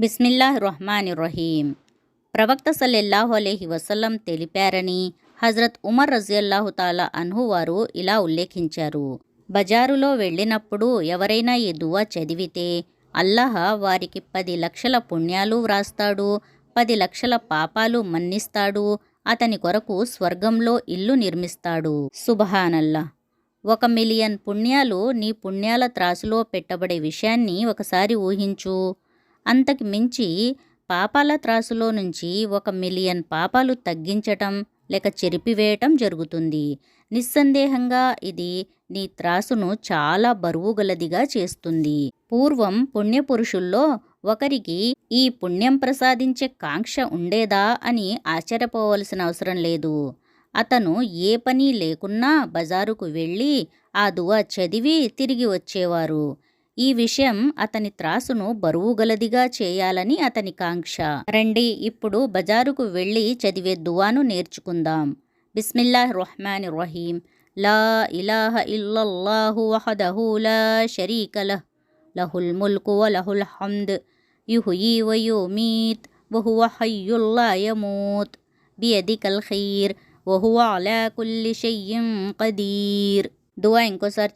బిస్మిల్లా రహమాన్ రహీం ప్రవక్త సల్లెల్లాహు అలహి వసల్లం తెలిపారని హజరత్ ఉమర్ రజియల్లాహు తాలా అన్హు వారు ఇలా ఉల్లేఖించారు. బజారులో వెళ్ళినప్పుడు ఎవరైనా ఈ దువా చదివితే అల్లాహ వారికి పది లక్షల పుణ్యాలు వ్రాస్తాడు పది లక్షల పాపాలు మన్నిస్తాడు అతని కొరకు స్వర్గంలో ఇల్లు నిర్మిస్తాడు. సుబహానల్లా ఒక మిలియన్ పుణ్యాలు నీ పుణ్యాల త్రాసులో పెట్టబడే విషయాన్ని ఒకసారి ఊహించు. అంతకు మించి పాపాల త్రాసులో నుంచి ఒక మిలియన్ పాపాలు తగ్గించటం లేక చెరిపివేయటం జరుగుతుంది. నిస్సందేహంగా ఇది నీ త్రాసును చాలా బరువుగలదిగా చేస్తుంది. పూర్వం పుణ్యపురుషుల్లో ఒకరికి ఈ పుణ్యం ప్రసాదించే కాంక్ష ఉండేదా అని ఆశ్చర్యపోవలసిన అవసరం లేదు. అతను ఏ పని లేకున్నా బజారుకు వెళ్ళి ఆ దువా చదివి తిరిగి వచ్చేవారు. ఈ విషయం అతని త్రాసును బరువుగలదిగా చేయాలని అతని కాంక్ష. రండి ఇప్పుడు బజారుకు వెళ్ళి చదివే దువాను నేర్చుకుందాం. బిస్మిల్లా రహమాన్ రహీం. లా ఇలాహ ఇల్లల్లాహు వహదహు లా షరీక లహుల్ ముల్కు వ లహుల్ హమ్ద్. యుహ్యీ వ యుమీత్. వహువ హయ్యుల్ లా యమూత్. బియదికల్ ఖైర్ వహువ అలా కుల్లి షయ్యిం కదీర్ దువా ఇంకోసారి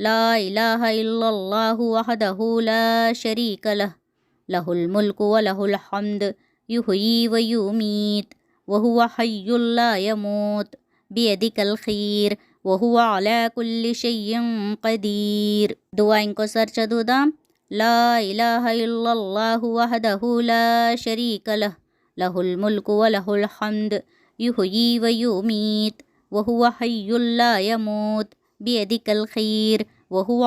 చదువుదాం లా ఇలాహ ఇల్లల్లాహు వహదహు లా షరీక లహ్ లహుల్ ముల్కు వ లహుల్ హమ్ద్ యుహ్యీ వ యుమీత్ వహువ హయ్యుల్ లా యమూత్ బియదికల్ ఖైర్ వహువ అలా కుల్లి షయ్యిం కదీర్ దువా ఇంకోసారి చదువుదాం లా ఇలాహ ఇల్లల్లాహు వహదహు లా షరీక లహ్ లహుల్ ముల్కు వ లహుల్ హమ్ద్ యుహ్యీ వ యుమీత్ వహువ హయ్యుల్ లా యమూత్ బియదికల్ ఖైర్ వహువ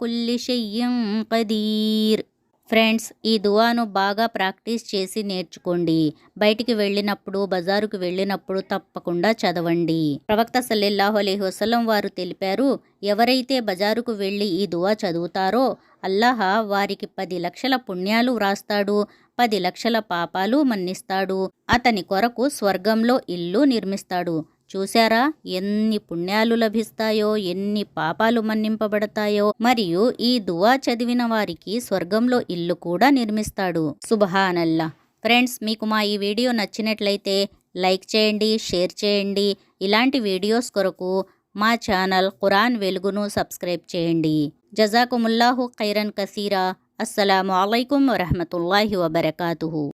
కుల్లి షయ్యం కదీర్ ఫ్రెండ్స్ ఈ దువాను బాగా ప్రాక్టీస్ చేసి నేర్చుకోండి. బయటికి వెళ్ళినప్పుడు బజారుకు వెళ్ళినప్పుడు తప్పకుండా చదవండి. ప్రవక్త సల్లెల్లాహు అలీ వసలం వారు తెలిపారు ఎవరైతే బజారుకు వెళ్ళి ఈ దువా చదువుతారో అల్లాహ వారికి పది లక్షల పుణ్యాలు వ్రాస్తాడు పది లక్షల పాపాలు మన్నిస్తాడు అతని కొరకు స్వర్గంలో ఇల్లు నిర్మిస్తాడు. చూశారా? ఎన్ని పుణ్యాలు లభిస్తాయో ఎన్ని పాపాలు మన్నింపబడతాయో. మరియు ఈ దువా చదివిన వారికి స్వర్గంలో ఇల్లు కూడా నిర్మిస్తాడు. సుబహానల్లా ఫ్రెండ్స్ మీకు మా ఈ వీడియో నచ్చినట్లయితే లైక్ చేయండి షేర్ చేయండి. ఇలాంటి వీడియోస్ కొరకు మా ఛానల్ ఖురాన్ వెలుగును సబ్స్క్రైబ్ చేయండి. జజాకుముల్లాహు ఖైరన్ కసీరా. అస్సలం అయికం వరహమతుల్లాహి వబర్కాతుహు.